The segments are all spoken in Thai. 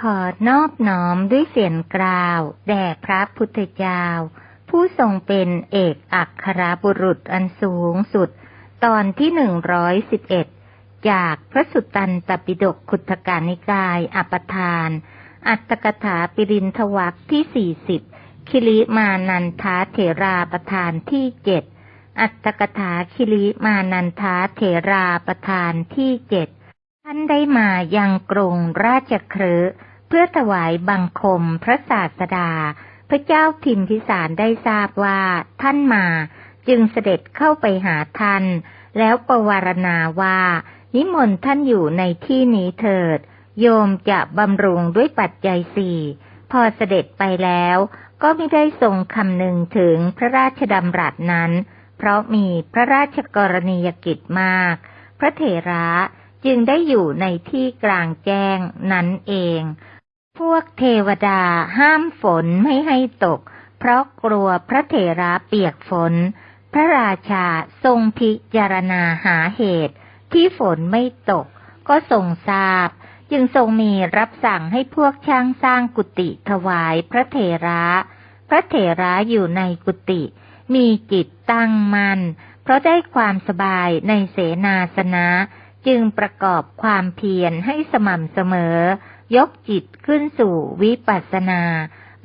ขอนอบน้อมด้วยเสียงกล่าว แด่พระพุทธเจ้า ผู้ทรงเป็นเอกอัครบุรุษอันสูงสุด ตอนที่หนึ่งร้อยสิบเอ็ดจากพระสุตตันตปิฎกขุทกานิกายอปทาน อัตตกถาปิรินทวักที่สี่สิบคิริมานันทาเถราประธานที่เจ็ดอัตตกถาคิริมานันทาเถราประธานที่เจ็ด ท่านได้มายังกรุงราชครืเพื่อถวายบังคมพระศาสดา พระเจ้าทิมพิสารได้ทราบว่าท่านมาจึงเสด็จเข้าไปหาท่าน แล้วประวารณาว่า นิมนต์ท่านอยู่ในที่นี้เถิด โยมจะบำรุงด้วยปัจจัยสี่พอเสด็จไปแล้ว ก็ไม่ได้ทรงคำนึงถึงพระราชดำรัสนั้น เพราะมีพระราชกรณียกิจมาก พระเถระ จึงได้อยู่ในที่กลางแจ้งนั้นเอง พวกเทวดาห้ามฝนไม่ให้ตก เพราะกลัวพระเถระเปียกฝน พระราชาทรงพิจารณาหาเหตุ ที่ฝนไม่ตก ก็ทรงทราบ จึงทรงมีรับสั่งให้พวกช่างสร้างกุฏิถวายพระเถระ พระเถระอยู่ในกุฏิมีจิตตั้งมัน่นเพราะได้ความสบายในเสนาสนะ จึงประกอบความเพียรให้สม่ำเสมอ ยกจิตขึ้นสู่วิปัสสนา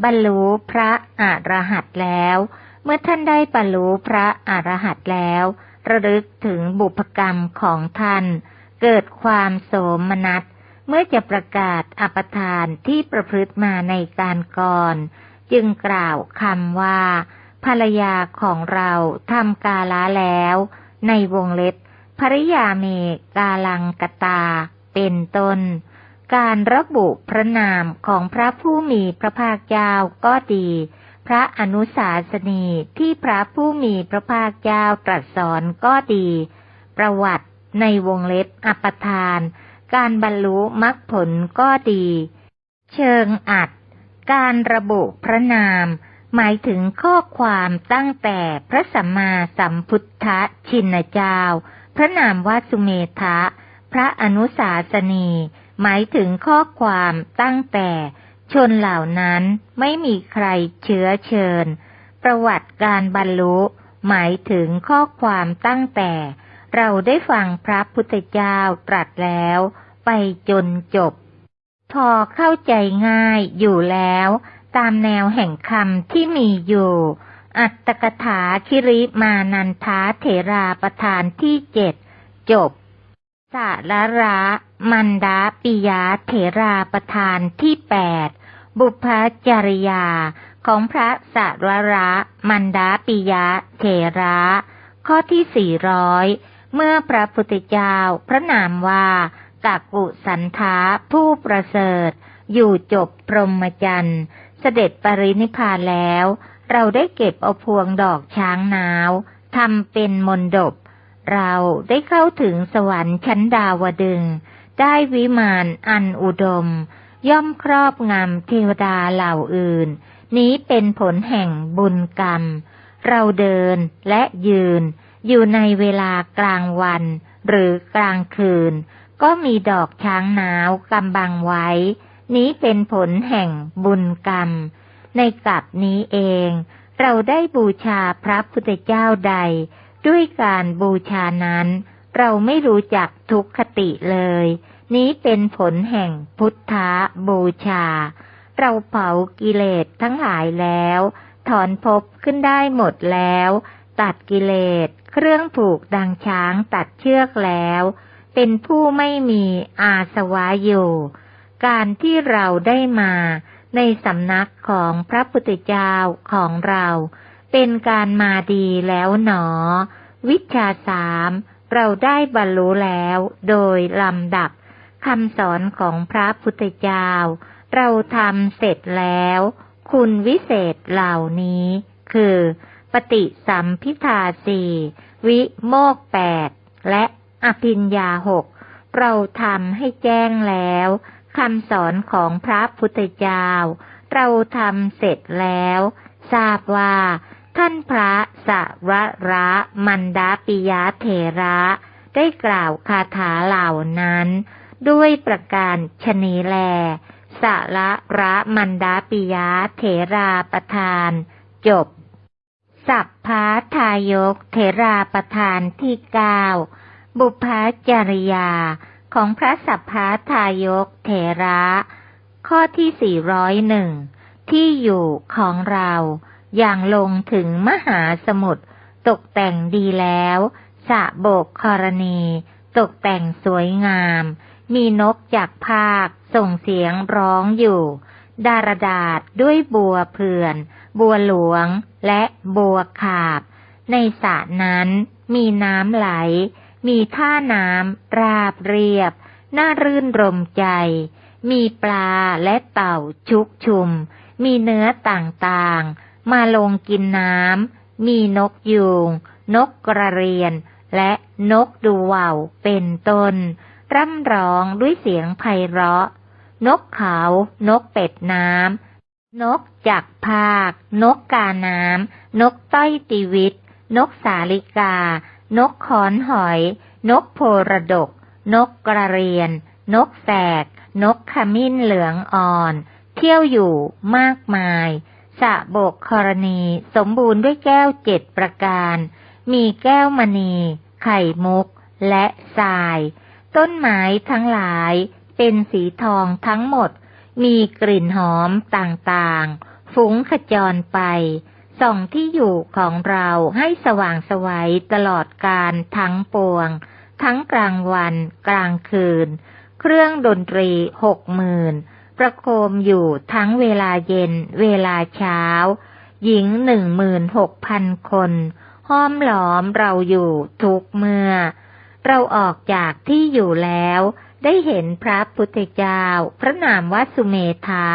บรรลุพระอรหันต์แล้ว เมื่อท่านได้บรรลุพระอรหันต์แล้ว ระลึกถึงบุพกรรมของท่าน เกิดความโสมนัส เมื่อจะประกาศอปทานที่ประพฤติมาในการก่อน จึงกล่าวคำว่า ภรรยาของเราทำกาละแล้ว ในวงเล็บ ภริยาเมกาลังกตา เป็นต้น การระบุพระนามของพระผู้มีพระภาคเจ้าก็ดี พระอนุสาสนีที่พระผู้มีพระภาคเจ้าตรัสสอนก็ดี ประวัติในวงเล็บอปทาน การบรรลุมรรคผลก็ดี เชิงอัด การระบุพระนาม หมายถึงข้อความตั้งแต่พระสัมมาสัมพุทธชินเจ้า พระนามว่าสุเมธะ พระอนุสาสนี หมายถึงข้อความตั้งแต่ชนเหล่านั้นไม่มีใครเชื้อเชิญ ประวัติการบรรลุ หมายถึงข้อความตั้งแต่ เราได้ฟังพระพุทธเจ้าตรัสแล้ว ไปจนจบ พอเข้าใจง่ายอยู่แล้ว ตามแนวแห่งคำที่มีอยู่ อัตตกถาคิริมานันทาเถราประธานที่เจ็ดจบสาระระมันดาปิยาเถราประธานที่แปดบุพจริยาของพระสาระระมันดาปิยะเถระ ข้อที่สี่ร้อยเมื่อพระพุทธเจ้าพระนามว่ากักกุสันทาผู้ประเสริฐ อยู่จบพรหมจรรย์ เสด็จปรินิพพานแล้ว เราได้เก็บเอาพวงดอกช้างนาวทำเป็นมนดบ เราได้เข้าถึงสวรรค์ชั้นดาวดึง ได้วิมานอันอุดม ย่อมครอบงำเทวดาเหล่าอื่น นี้เป็นผลแห่งบุญกรรม เราเดินและยืน อยู่ในเวลากลางวัน หรือกลางคืน ก็มีดอกช้างนาวกำบังไว้ นี้เป็นผลแห่งบุญกรรม ในกลับนี้เอง เราได้บูชาพระพุทธเจ้าใด ด้วยการบูชานั้น เราไม่รู้จักทุกขติเลย นี้เป็นผลแห่งพุทธะบูชา เราเผากิเลสทั้งหลายแล้ว ถอนภพขึ้นได้หมดแล้ว ตัดกิเลสเครื่องผูกดังช้างตัดเชือกแล้ว เป็นผู้ไม่มีอาสวะอยู่ การที่เราได้มา ในสำนักของพระพุทธเจ้าของเรา เป็นการมาดีแล้วหนอ วิชาสามเราได้บรรลุแล้วโดยลำดับคำสอนของพระพุทธเจ้า เราทำเสร็จแล้ว คุณวิเศษเหล่านี้ คือ ปฏิสัมพิทาสี่วิโมกแปดและอภิญญาหกเราทำให้แจ้งแล้ว คำสอนของพระพุทธเจ้า เราทำเสร็จแล้ว ทราบว่า ท่านพระสระระมันดาปิยะเถระ ได้กล่าวคาถาเหล่านั้น ด้วยประการชนีแลสาระระมันดาปิยะเถราประธาน จบ สัพพาทายกเถราประธานที่เก้าบุพจริยา ของพระสัพพาทายกเถระ ข้อที่สี่ร้อยหนึ่งที่อยู่ของเราอย่างลงถึงมหาสมุทรตกแต่งดีแล้วสะโบกครณี ตกแต่งสวยงาม มีนกจากภาค ส่งเสียงร้องอยู่ ดารดาษด้วยบัวเพื่อน บัวหลวงและบัวขาบ ในสระนั้นมีน้ำไหล มีท่าน้ำราบเรียบ น่ารื่นรมใจ มีปลาและเต่าชุกชุม มีเนื้อต่างๆ มาลงกินน้ำ มีนกยูง นกกระเรียน และนกดูว่าวเป็นต้น ร่ำร้องด้วยเสียงไพเราะ นกเขา นกเป็ดน้ำ นกจักภาค นกกาน้ำ นกต้อยติวิตนกสาลิกา นกขอนหอย นกโพระดก นกกระเรียน นกแสก นกขมิ้นเหลืองอ่อน เที่ยวอยู่มากมายสะโบกครณีสมบูรณ์ด้วยแก้วเจ็ดประการ มีแก้วมณี ไข่มุก และทราย ต้นไม้ทั้งหลายเป็นสีทองทั้งหมด มีกลิ่นหอมต่างๆ ฟุ้งขจรไป ส่องที่อยู่ของเราให้สว่างสวัยตลอดการทั้งปวง ทั้งกลางวัน กลางคืน เครื่องดนตรีหกหมื่นประโคมอยู่ทั้งเวลาเย็น เวลาเช้า หญิงหนึ่งหมื่นหกพันคน ห้อมหลอมเราอยู่ทุกเมื่อ เราออกจากที่อยู่แล้ว ได้เห็นพระพุทธเจ้า พระนามวสุเมธา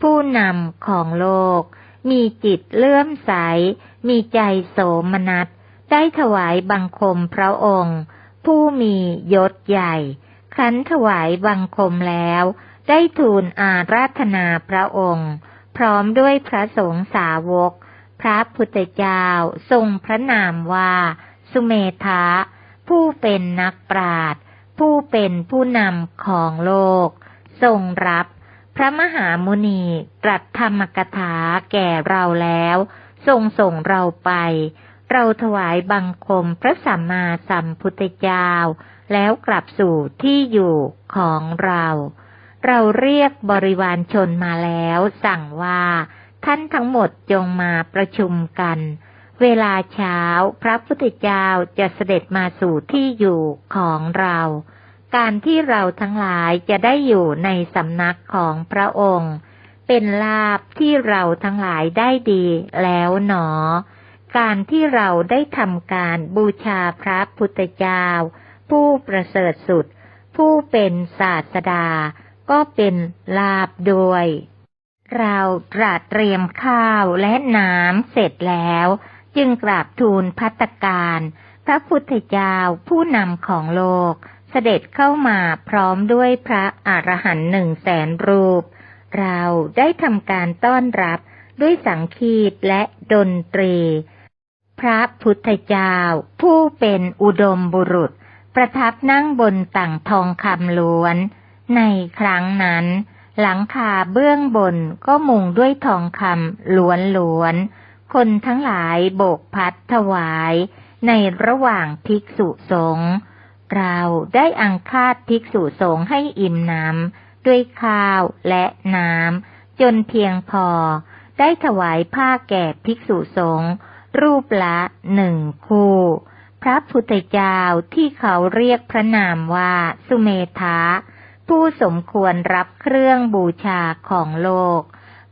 ผู้นำของโลก มีจิตเลื่อมใส มีใจโสมนัส ได้ถวายบังคมพระองค์ ผู้มียศใหญ่คันถวายบังคมแล้ว ได้ทูลอาราธนาพระองค์ พร้อมด้วยพระสงฆ์สาวก พระพุทธเจ้าทรงพระนามว่า สุเมธาผู้เป็นนักปราชญ์ผู้เป็นผู้นำของโลก ทรงรับ ระมหามุนีตรัสธรรมกถาแก่เราแล้วทรงส่งเราไป เราถวายบังคมพระสัมมาสัมพุทธเจ้า แล้วกลับสู่ที่อยู่ของเรา เราเรียกบริวารชนมาแล้วสั่งว่าท่านทั้งหมดจงมาประชุมกัน เวลาเช้าพระพุทธเจ้าจะเสด็จมาสู่ที่อยู่ของเรา การที่เราทั้งหลายจะได้อยู่ในสำนักของพระองค์ เป็นลาบที่เราทั้งหลายได้ดีแล้วหนอ การที่เราได้ทำการบูชาพระพุทธเจ้า ผู้ประเสริฐสุด ผู้เป็นศาสดา ก็เป็นลาบด้วย เราตรัสเตรียมข้าวและน้ำเสร็จแล้ว จึงกราบทูลพัตการ พระพุทธเจ้าผู้นำของโลก เสด็จเข้ามาพร้อมด้วยพระอรหันต์หนึ่งแสนรูป เราได้ทำการต้อนรับด้วยสังคีตและดนตรี พระพุทธเจ้า ผู้เป็นอุดมบุรุษ ประทับนั่งบนต่างทองคำล้วน ในครั้งนั้น หลังคาเบื้องบนก็มุงด้วยทองคำล้วนล้วน คนทั้งหลายโบกพัดถวาย ในระหว่างภิกษุสงฆ์ เราได้อังคาดภิกษุสงฆ์ให้อิ่มน้ำด้วยข้าวและน้ำจนเพียงพอ ได้ถวายผ้าแก่ภิกษุสงฆ์รูปละหนึ่งคู่ พระพุทธเจ้าที่เขาเรียกพระนามว่าสุเมธาผู้สมควรรับเครื่องบูชาของโลก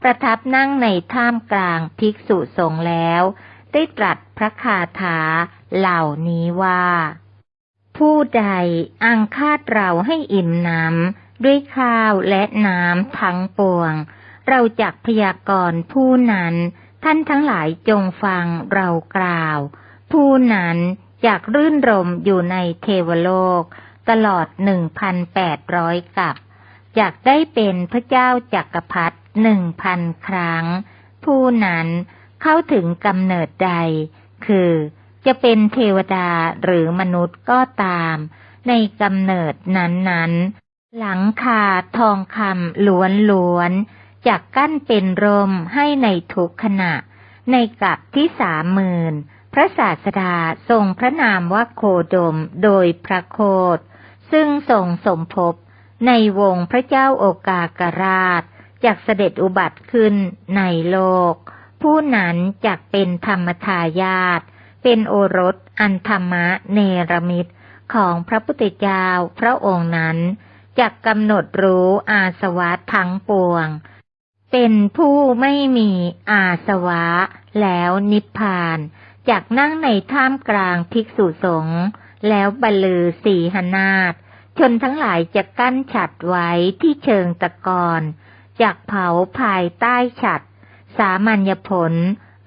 ประทับนั่งในท่ามกลางภิกษุสงฆ์แล้ว ได้ตรัสพระคาถาเหล่านี้ว่า ผู้ใดอังคาดเราให้อิ่มน้ำด้วยข้าวและน้ำทั้งปวง เราจักพยากรณ์ผู้นั้น ท่านทั้งหลายจงฟังเรากล่าว ผู้นั้นอยากรื่นรมอยู่ในเทวโลก ตลอดหนึ่งพันแปดร้อยกับอยากได้เป็นพระเจ้าจักรพรรดิหนึ่งพันครั้ง ผู้นั้นเข้าถึงกำเนิดใด คือ จะเป็นเทวดาหรือมนุษย์ก็ตาม ในกำเนิดนั้นหลังคาทองคำล้วนล้วนๆจากกั้นเป็นร่มให้ในทุกขณะ ในกับที่สามหมื่นพระศาสดาทรงพระนามว่าโคดมโดยพระโคดซึ่งทรงสมภพในวงพระเจ้าโอกากราชจากเสด็จอุบัติขึ้นในโลก ผู้นั้นจักเป็นธรรมทายาท เป็นโอรสอันธรรมะเนรมิตของพระพุทธเจ้าพระองค์นั้นจักกำหนดรู้อาสวะทั้งปวง เป็นผู้ไม่มีอาสวะ แล้วนิพพานจากนั่งในท่ามกลางภิกษุสงฆ์แล้วบรรลือสีหนาฏชนทั้งหลายจะกั้นฉัดไว้ที่เชิงตะกอนจากเผาภายใต้ฉัด สามัญญผล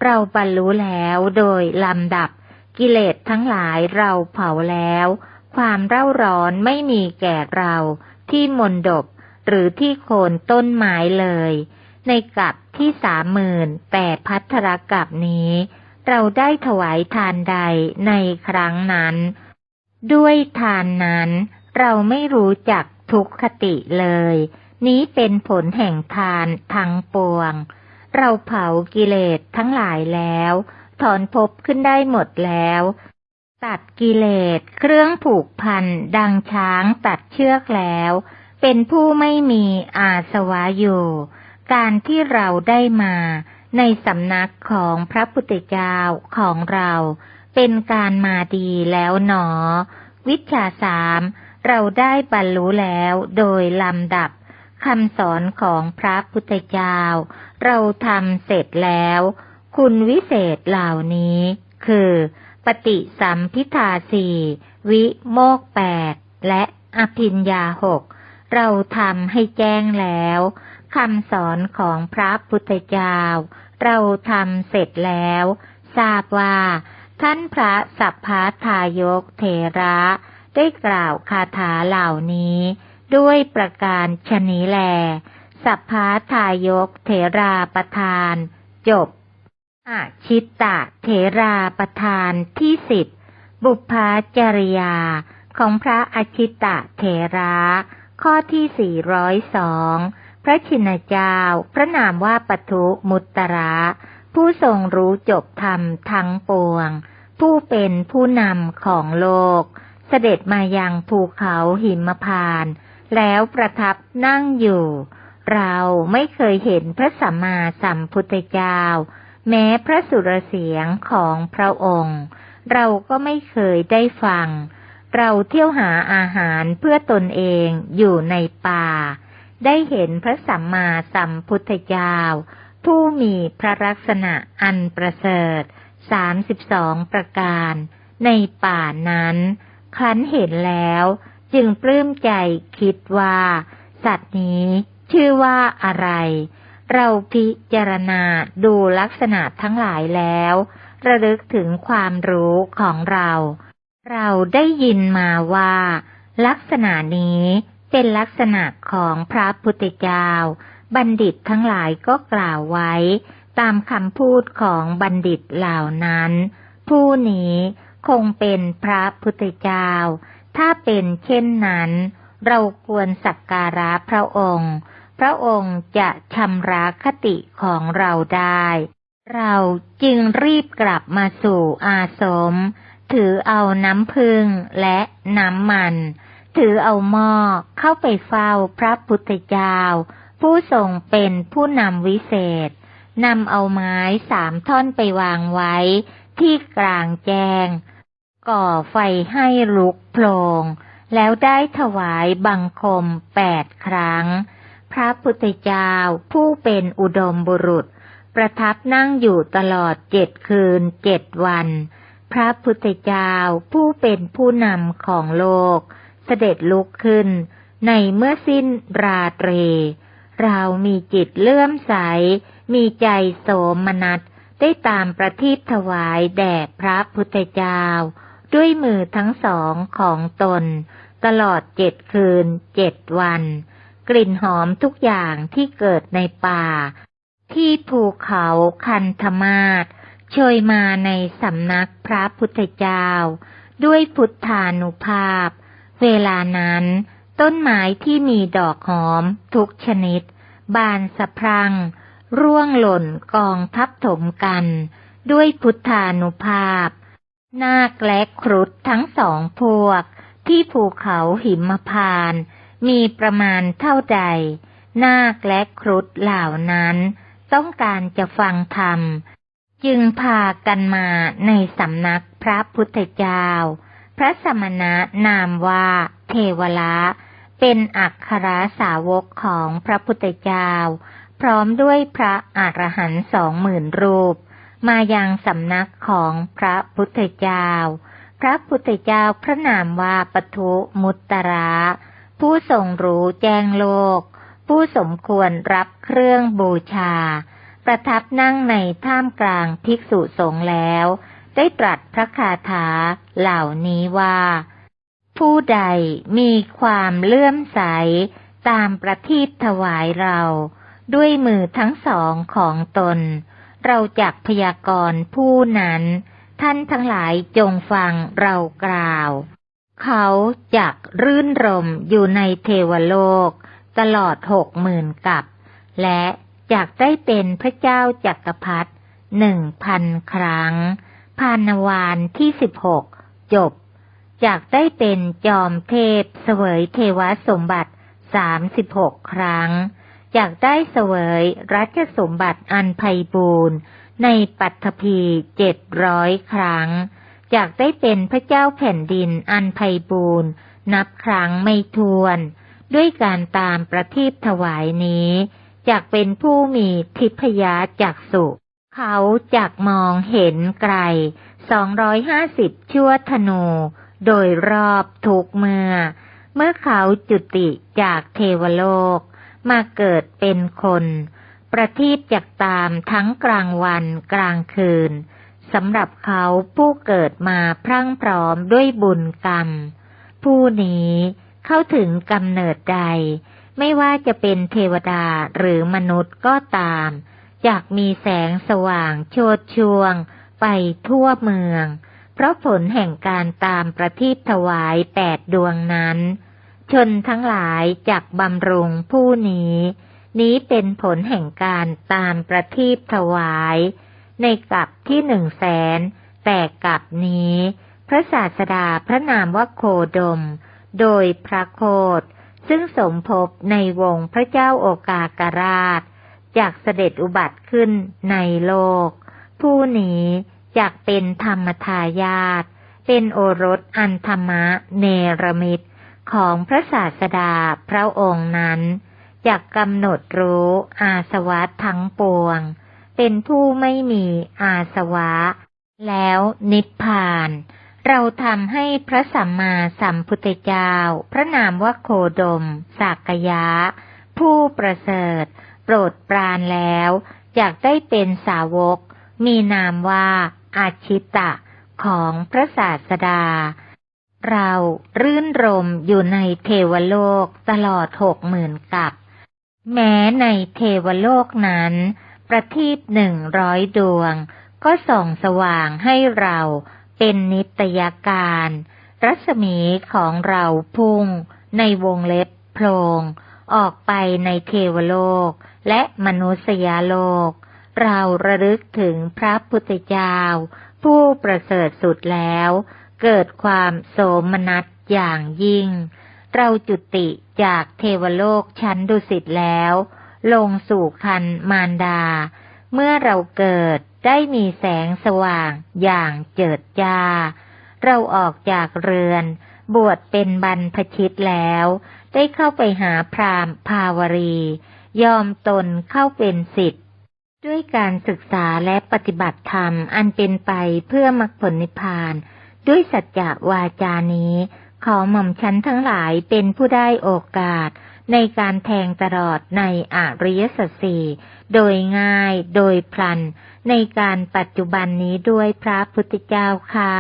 เราบรรลุแล้วโดยลำดับ กิเลสทั้งหลายเราเผาแล้ว ความเร่าร้อนไม่มีแก่เราที่มนดบหรือที่โคนต้นไม้เลย ในกับที่สามหมื่นแปดพัทรกับนี้ เราได้ถวายทานใดในครั้งนั้น ด้วยทานนั้น เราไม่รู้จักทุกขติเลย นี้เป็นผลแห่งทานทั้งปวง เราเผากิเลสทั้งหลายแล้ว ถอนภพขึ้นได้หมดแล้ว ตัดกิเลสเครื่องผูกพันดังช้างตัดเชือกแล้ว เป็นผู้ไม่มีอาสวะอยู่ การที่เราได้มาในสำนักของพระพุทธเจ้าของเรา เป็นการมาดีแล้วหนอ วิชาสามเราได้บรรลุแล้วโดยลำดับ คำสอนของพระพุทธเจ้า เราทำเสร็จแล้ว คุณวิเศษเหล่านี้ คือ ปฏิสัมพิทาสี่วิโมกแปดและอภิญญาหก เราทำให้แจ้งแล้วคำสอนของพระพุทธเจ้า เราทำเสร็จแล้ว ทราบว่า ท่านพระสัพพาทายกเถระ ได้กล่าวคาถาเหล่านี้ ด้วยประการชนีแล สัพพาทายกเถราประทาน จบอาชิตตะเถราประทานที่สิบบุพาจริยา ของพระอชิตตะเถระ ข้อที่สี่ร้อยสองพระชินเจ้า พระนามว่าปทุมุตตระ ผู้ทรงรู้จบธรรมทั้งปวง ผู้เป็นผู้นำของโลก เสด็จมายังภูเขาหิมพานต์ แล้วประทับนั่งอยู่ เราไม่เคยเห็นพระสัมมาสัมพุทธเจ้า แม้พระสุรเสียงของพระองค์ เราก็ไม่เคยได้ฟัง เราเที่ยวหาอาหารเพื่อตนเองอยู่ในป่า ได้เห็นพระสัมมาสัมพุทธเจ้า ผู้มีพระลักษณะอันประเสริฐสามสิบสองประการ ในป่านั้นครั้นเห็นแล้ว จึงปลื้มใจคิดว่า สัตว์นี้ชื่อว่าอะไร เราพิจารณาดูลักษณะทั้งหลายแล้ว ระลึกถึงความรู้ของเรา เราได้ยินมาว่า ลักษณะนี้เป็นลักษณะของพระพุทธเจ้า บัณฑิตทั้งหลายก็กล่าวไว้ ตามคำพูดของบัณฑิตเหล่านั้น ผู้นี้คงเป็นพระพุทธเจ้า ถ้าเป็นเช่นนั้น เราควรสักการะพระองค์ พระองค์จะชำระคติของเราได้ เราจึงรีบกลับมาสู่อาสม ถือเอาน้ำพึ่งและน้ำมัน ถือเอาหม้อเข้าไปเฝ้าพระพุทธเจ้า ผู้ทรงเป็นผู้นำวิเศษนำเอาไม้สามท่อนไปวางไว้ที่กลางแจ้ง ก่อไฟให้ลุกโพลงแล้วได้ถวายบังคมแปดครั้ง พระพุทธเจ้าผู้เป็นอุดมบุรุษ ประทับนั่งอยู่ตลอดเจ็ดคืนเจ็ดวัน พระพุทธเจ้าผู้เป็นผู้นำของโลก เสด็จลุกขึ้น ในเมื่อสิ้นราตรี เรามีจิตเลื่อมใส มีใจโสมนัสได้ตามประทีปถวายแด่พระพุทธเจ้า ด้วยมือทั้งสองของตน ตลอดเจ็ดคืนเจ็ดวัน กลิ่นหอมทุกอย่างที่เกิดในป่า ที่ภูเขาคันธมาศโชยมาในสำนักพระพุทธเจ้า ด้วยพุทธานุภาพ เวลานั้น ต้นไม้ที่มีดอกหอมทุกชนิด บานสะพรัง ร่วงหล่นกองทับถมกัน ด้วยพุทธานุภาพ นาคและครุฑทั้งสองพวก ที่ภูเขาหิมพานต์มีประมาณเท่าใด นาคและครุฑเหล่านั้น ต้องการจะฟังธรรม จึงพากันมาในสำนักพระพุทธเจ้า พระสมณะนามว่าเทวละเป็นอักขรสาวกของพระพุทธเจ้า พร้อมด้วยพระอรหันต์สองหมื่นรูป มายังสำนักของพระพุทธเจ้า พระพุทธเจ้าพระนามว่าปทุมุตตระผู้ทรงรู้แจ้งโลก ผู้สมควรรับเครื่องบูชา ประทับนั่งในท่ามกลางภิกษุสงฆ์แล้ว ได้ตรัสพระคาถาเหล่านี้ว่า ผู้ใดมีความเลื่อมใสตามประทีปถวายเรา ด้วยมือทั้งสองของตน เราจักพยากรณ์ผู้นั้น ท่านทั้งหลายจงฟังเรากล่าว เขาจักรื่นรมอยู่ในเทวโลก ตลอดหกหมื่นกับ และจักได้เป็นพระเจ้าจักรพรรดิหนึ่งพันครั้งพานวานที่สิบหกจบจากได้เป็นจอมเทพเสวยเทวสมบัติสามสิบหกครั้ง จากได้เสวยรัชสมบัติอันไพบูรณ์ในปัตภีเจ็ดร้อยครั้งจากได้เป็นพระเจ้าแผ่นดินอันไพบูรณ์นับครั้งไม่ทวน ด้วยการตามประทีปถวายนี้จากเป็นผู้มีทิพยาจักสุเขาจากมองเห็นไกลสองร้อยห้าสิบชั่วธนู โดยรอบทุกเมื่อ เมื่อเขาจุติจากเทวโลก มาเกิดเป็นคน ประทีปจากตามทั้งกลางวันกลางคืนสำหรับเขาผู้เกิดมาพรั่งพร้อมด้วยบุญกรรม ผู้นี้เข้าถึงกำเนิดใด ไม่ว่าจะเป็นเทวดาหรือมนุษย์ก็ตามอยากมีแสงสว่างโชดช่วง ไปทั่วเมือง เพราะผลแห่งการตามประทีปถวายแปดดวงนั้น ชนทั้งหลายจากบำรุงผู้นี้ นี้เป็นผลแห่งการตามประทีปถวาย ในกับที่หนึ่งแสน แต่กับนี้ พระศาสดาพระนามว่าโคดม โดยพระโคดซึ่งสมภพในวงพระเจ้าโอกาการาชจากเสด็จอุบัติขึ้นในโลก ผู้นี้อยากเป็นธรรมทายาทเป็นโอรสอันธรรมะเนรมิต ของพระศาสดาพระองค์นั้นอยากกำหนดรู้อาสวะทั้งปวง เป็นผู้ไม่มีอาสวะ แล้วนิพพาน เราทำให้พระสัมมาสัมพุทธเจ้า พระนามว่าโคดมสากยะ ผู้ประเสริฐ โปรดปรานแล้วอยากได้เป็นสาวก มีนามว่าอาชิตะของพระศาสดา เรารื่นรมอยู่ในเทวโลกตลอดหกหมื่นกับ แม้ในเทวโลกนั้น ประทีปหนึ่งร้อยดวง ก็ส่องสว่างให้เราเป็นนิตยาการ รัศมีของเราพุ่ง ในวงเล็บโพลงออกไปในเทวโลกและมนุษยโลก เราระลึกถึงพระพุทธเจ้า ผู้ประเสริฐสุดแล้ว เกิดความโสมนัสอย่างยิ่ง เราจุติจากเทวโลกชั้นดุสิตแล้ว ลงสู่คันมารดา เมื่อเราเกิดได้มีแสงสว่างอย่างเจิดจ้า เราออกจากเรือน บวชเป็นบรรพชิตแล้ว ได้เข้าไปหาพราหมณ์ภาวรี ยอมตนเข้าเป็นสิทธิ์ด้วยการศึกษาและปฏิบัติธรรมอันเป็นไปเพื่อมรรคผลนิพพาน ด้วยสัจจะวาจานี้ ขอหม่อมชั้นทั้งหลายเป็นผู้ได้โอกาส ในการแทงตลอดในอริยสัจสี่โดยง่ายโดยพลัน ในการปัจจุบันนี้ด้วยพระพุทธเจ้าค่ะ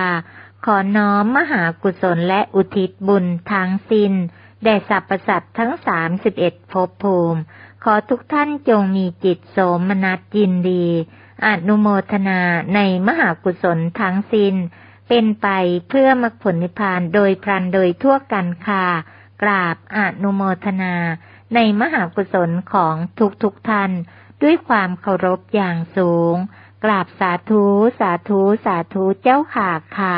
ขอน้อมมหากุศลและอุทิศบุญทั้งสิ้นแด่สรรพสัตว์ทั้งสามสิบเอ็ดภพภูมิ ขอทุกท่านจงมีจิตโสมนัสยินดี อนุโมทนาในมหากุศลทั้งสิน้น เป็นไปเพื่อมรรคผลนิพพานโดยพลันโดยทั่วกันค่ะ กราบอนุโมทนา ในมหากุศลของทุกทุกท่านด้วยความเคารพอย่างสูง กราบสาธุ สาธุ สาธุเจ้าขาค่ะ